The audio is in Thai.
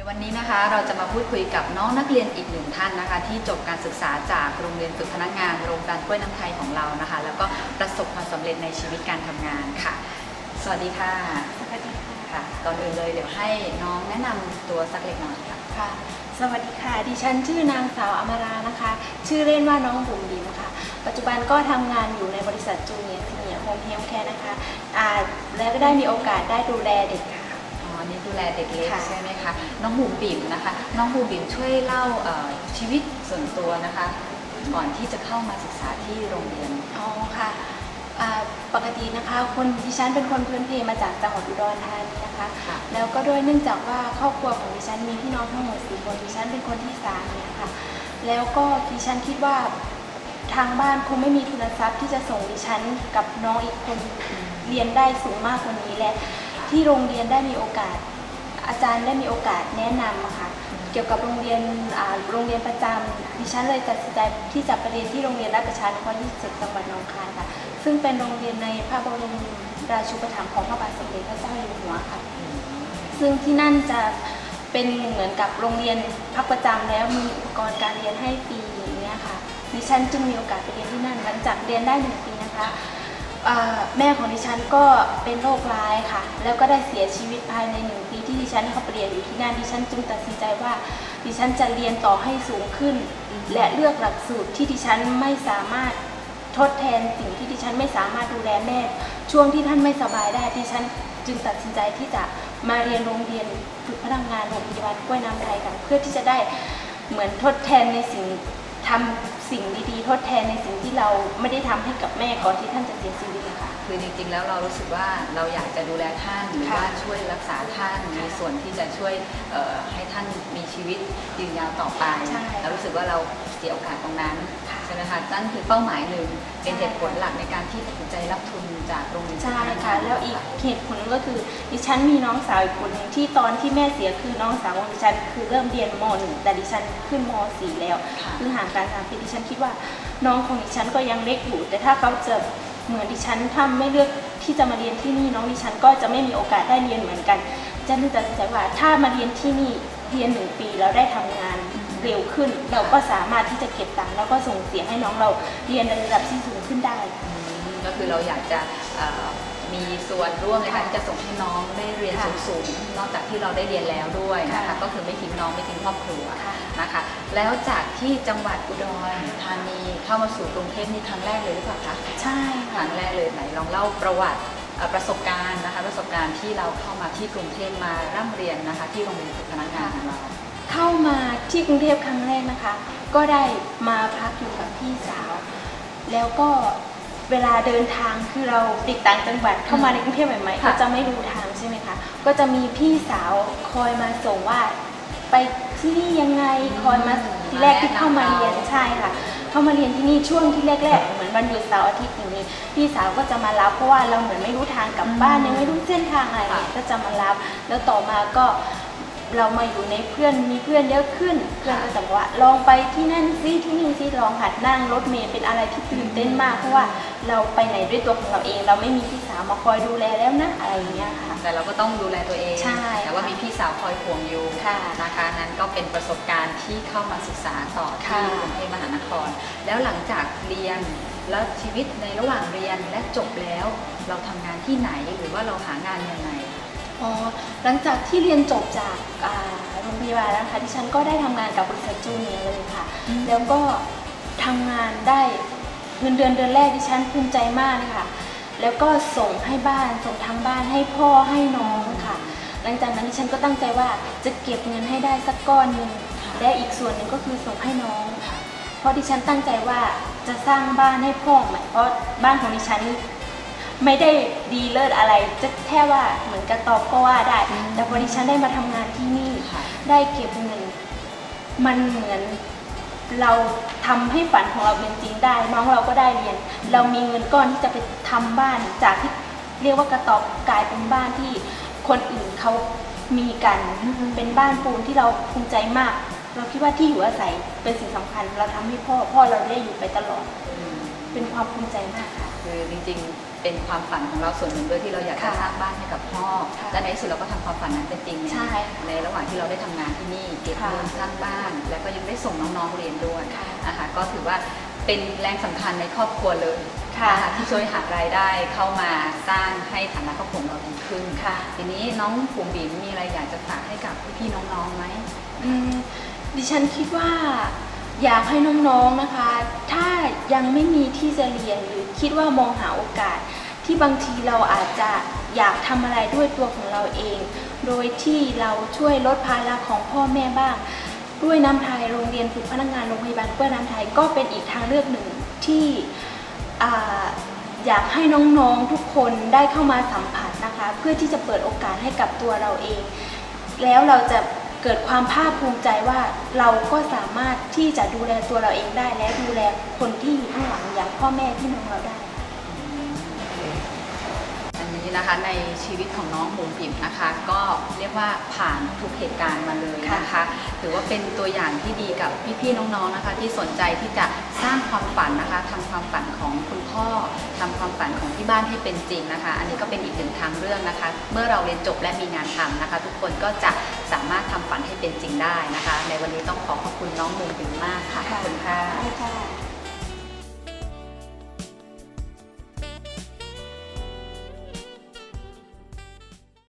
ในวันนี้นะคะเราจะมาพูดคุยกับน้องนักเรียนอีกหนึ่งท่านนะคะ ที่จบการศึกษาจากโรงเรียนฝึกพนักงานโรงการกล้วยน้ำไทยของเรานะคะ แล้วก็ประสบความสำเร็จในชีวิตการทำงานค่ะ สวัสดีค่ะสวัสดีค่ะค่ะก่อนอื่นเลยเดี๋ยวให้น้องแนะนำตัวสักเล็กน้อยค่ะค่ะ สวัสดีค่ะ ดิฉันชื่อนางสาวอมรานะคะ ชื่อเล่นว่าน้องบุ๋มบิมค่ะ ปัจจุบันก็ทำงานอยู่ในบริษัทจูเนียร์ซีเนียร์โฮมเฮลท์แคร์นะคะอ่าแล้วก็ได้มีโอกาสได้ดูแลเด็กค่ะอ๋อนี่ ดูแลเด็กเล็กค่ะใช่ไหมคะ น้องบูมบิ่มนะคะ น้องบูมบิ่มช่วยเล่าเอ่อชีวิตส่วนตัวนะคะ ก่อนที่จะเข้ามาศึกษาที่โรงเรียน อ๋อค่ะอ่าปกตินะคะ คนดิฉันเป็นคนพื้นเพมาจากจังหวัดอุดรธานีนะคะค่ะแล้วก็ด้วยเนื่องจากว่าครอบครัวของดิฉันมีพี่น้องทั้งหมดสี่คนดิฉันเป็นคนที่สามเนี่ยค่ะ แล้วก็ดิฉันคิดว่าทางบ้านคงไม่มีทุนทรัพย์ที่จะส่งดิฉันกับน้องอีกคนเรียนได้สูงมากกว่านี้และที่โรงเรียนได้มีโอกาส อาจารย์ได้มีโอกาสแนะนำอะค่ะเกี่ยวกับโรงเรียนโรงเรียนประจำดิฉันเลยตัดสินใจที่จะไปเรียนที่โรงเรียนราชประชานุเคราะห์ที่7จังหวัดหนองคายค่ะ ซึ่งเป็นโรงเรียนในพระบรมราชูปถัมภ์ของพระบาทสมเด็จพระเจ้าอยู่หัวค่ะ ซึ่งที่นั่นจะเป็นเหมือนกับโรงเรียนพักประจำแล้วมีอุปกรณ์การเรียนให้ฟรีอย่างเงี้ยค่ะดิฉันจึงมีโอกาสไปเรียนที่นั่นหลังจากเรียนได้หนึ่งปีนะคะ อ่าแม่ของดิฉันก็เป็นโรคร้ายค่ะ แล้วก็ได้เสียชีวิตภายในหนึ่งปีที่ดิฉันเข้าไปเรียนอยู่ที่นั่นดิฉันจึงตัดสินใจว่า ดิฉันจะเรียนต่อให้สูงขึ้น และเลือกหลักสูตรที่ดิฉันไม่สามารถทดแทนสิ่งที่ดิฉันไม่สามารถดูแลแม่ ช่วงที่ท่านไม่สบายได้ดิฉันจึงตัดสินใจที่จะมาเรียนโรงเรียนฝึกพนักงานโรงพยาบาลกล้วยน้ำไทยกันเพื่อที่จะได้เหมือนทดแทนในสิ่ง ทำสิ่งดีๆ ทดแทนในสิ่งที่เราไม่ได้ทำให้กับแม่ก่อนที่ท่านจะเสียชีวิตนะคะ คือจริงๆแล้วเรารู้สึกว่าเราอยากจะดูแลท่านหรือค่ะว่าช่วยรักษาท่านมีส่วนที่จะช่วยเอ่อให้ท่านมีชีวิตยืนยาวต่อไปใช่เรารู้สึกว่าเราเสียโอกาสตรงนั้นค่ะใช่ไหมคะนั่นคือเป้าหมายหนึ่งเป็นใช่เหตุผลหลักในการที่ตัดสินใจรับทุนจากโรงเรียนใช่ค่ะแล้วอีกเหตุผลก็คือดิฉันมีน้องสาวอีกคนหนึ่งที่ตอนที่แม่เสียคือน้องสาวของดิฉันคือเริ่มเรียนมหนึ่งแต่ดิฉันขึ้นมสี่แล้วค่ะคือห่างกันสามปีดิฉันคิดว่าน้องของดิฉันก็ยังเล็กอยู่ แต่ถ้าเขาจะเหมือนดิฉันถ้าไม่เลือกที่จะมาเรียนที่นี่น้องดิฉันก็จะไม่มีโอกาสได้เรียนเหมือนกันดิฉันจึงตัดสินใจว่าถ้ามาเรียนที่นี่เรียนหนึ่งปีเราได้ทำงานเร็วขึ้น เราก็สามารถที่จะเก็บตังค์แล้วก็ส่งเสียให้น้องเราเรียนในระดับที่สูงขึ้นได้ ก็คือเราอยากจะ มีส่วนร่วมในการค่ะที่จะส่งให้น้องได้เรียนค่ะสูงๆ นอกจากที่เราได้เรียนแล้วด้วยนะคะ ค่ะก็คือไม่ทิ้งน้องไม่ทิ้งครอบครัวค่ะนะคะ แล้วจากที่จังหวัดอุดรธานีเข้ามาสู่กรุงเทพนี่ครั้งแรกเลยหรือเปล่าคะใช่คค่ะรั้งแรกเลยไหนลองเล่าประวัติเอ่อประสบการณ์นะคะ ประสบการณ์ที่เราเข้ามาที่กรุงเทพมาร่ำเรียนนะคะ ที่โรงเรียนฝึกพนักงานของเรา เข้ามาที่กรุงเทพครั้งแรกนะคะ ก็ได้มาพักอยู่กับพี่สาว แล้วก็ เวลาเดินทางคือเราเด็กต่างจังหวัดเข้ามาในกรุงเทพใหม่ๆค่ะก็จะไม่รู้ทางใช่ไหมคะ ก็จะมีพี่สาวคอยมาส่งว่าไปที่นี่ยังไงคอยมาทีแรกที่เข้ามาเรียนใช่ค่ะ เข้ามาเรียนที่นี่ช่วงที่แรกๆ เหมือนวันหยุดเสาร์อาทิตย์อย่างนี้ พี่สาวก็จะมารับเพราะว่าเราเหมือนไม่รู้ทางกลับบ้านยังไม่รู้เส้นทางอะไรเนี่ยก็จะมารับ แล้วต่อมาก็ เรามาอยู่ในเพื่อนมีเพื่อนเยอะขึ้น เพื่อนก็จะบอกว่าลองไปที่นั่นซิที่นี่ซิลองหัดนั่งรถเมล์เป็นอะไรที่ตื่นเต้นมากเพราะว่าเราไปไหนด้วยตัวของเราเอง เราไม่มีพี่สาวมาคอยดูแลแล้วนะอะไรอย่างเงี้ยค่ะ แต่เราก็ต้องดูแลตัวเองใช่แต่ว่ามีพี่สาวคอยห่วงอยู่ค่ะนะคะนั้นก็เป็นประสบการณ์ที่เข้ามาศึกษาต่อที่ค่ะกรุงเทพมหานคร แล้วหลังจากเรียนแล้วชีวิตในระหว่างเรียนและจบแล้ว เราทำงานที่ไหนหรือว่าเราหางานยังไงอ๋อ หลังจากที่เรียนจบจากอ่าโรงพยาบาลนะคะดิฉันก็ได้ทำงานกับบริษัทจูเนียร์เลยค่ะอืมแล้วก็ทำงานได้เงินเดือนเดือนแรกดิฉันภูมิใจมากเลยค่ะ แล้วก็ส่งให้บ้านส่งทางบ้านให้พ่อให้น้องค่ะ หลังจากนั้นดิฉันก็ตั้งใจว่าจะเก็บเงินให้ได้สักก้อนหนึ่งและอีกส่วนหนึ่งก็คือส่งให้น้อง เพราะดิฉันตั้งใจว่าจะสร้างบ้านให้พ่อใหม่เพราะบ้านของดิฉัน ไม่ได้ดีเลิศอะไรจะแค่ว่าเหมือนกระตอบก็ว่าได้อืมแต่พอดิฉันได้มาทำงานที่นี่ค่ะได้เก็บเงิน มันเหมือนเราทำให้ฝันของเราเป็นจริงได้ น้องเราก็ได้เรียน เรามีเงินก้อนที่จะไปทำบ้านจากที่เรียกว่ากระตอบกลายเป็นบ้านที่คนอื่นเขามีกัน เป็นบ้านปูนที่เราภูมิใจมาก เราคิดว่าที่อยู่อาศัยเป็นสิ่งสำคัญ เราทำให้พ่อพ่อเราได้อยู่ไปตลอดอืมเป็นความภูมิใจมากค่ะ คือจริงๆ เป็นความฝันของเราส่วนหนึ่งด้วยที่เราอยากจะค่ะสร้างบ้านให้กับพ่อ ค่ะและในที่สุดเราก็ทำความฝันนั้นเป็นจริงในใช่ในระหว่างที่เราได้ทำงานที่นี่เก็บค่ะเงินสร้างบ้าน แล้วก็ยังได้ส่งน้องๆเรียนด้วยค่ะ นะคะก็ถือว่าเป็นแรงสำคัญในครอบครัวเลยค่ะนที่ช่วยหารายได้เข้ามาสร้างให้ฐานะครอบครัวของเราดีขึ้นค่ะ ทีนี้น้องปุ๋มบิ๋มมีอะไรอยากจะฝากให้กับพี่ๆน้องๆไหม อืมดิฉันคิดว่า อยากให้น้องๆนะคะ ถ้ายังไม่มีที่จะเรียนหรือคิดว่ามองหาโอกาส ที่บางทีเราอาจจะอยากทำอะไรด้วยตัวของเราเอง โดยที่เราช่วยลดภาระของพ่อแม่บ้าง ด้วยน้ำไทยโรงเรียนฝึกพนักงานโรงพยาบาลเพื่อน้ำไทยก็เป็นอีกทางเลือกหนึ่งที่ออยากให้น้องๆทุกคนได้เข้ามาสัมผัสนะคะ เพื่อที่จะเปิดโอกาสให้กับตัวเราเอง แล้วเราจะ เกิดความภาคภูมิใจว่าเราก็สามารถที่จะดูแลตัวเราเองได้และดูแลคนที่อยู่ข้างหลังอย่างพ่อแม่พี่น้องเราได้ นนี้นะคะในชีวิตของน้องบุ๋มบิ๋มนะคะ ก็เรียกว่าผ่านทุกเหตุการณ์มาเลยนะคะถือว่าเป็นตัวอย่างที่ดีกับพี่ๆน้องๆนะคะ ที่สนใจที่จะสร้างความฝันนะคะทำความฝันของคุณพ่อทำความฝันของที่บ้านให้เป็นจริงนะคะ อันนี้ก็เป็นอีกหนึ่งทางเรื่องนะคะ เมื่อเราเรียนจบและมีงานทำนะคะ ทุกคนก็จะสามารถทำฝันให้เป็นจริงได้นะคะ ในวันนี้ต้องขอขอบคุณน้องบุ๋มบิ๋มมากค่ะค่ะ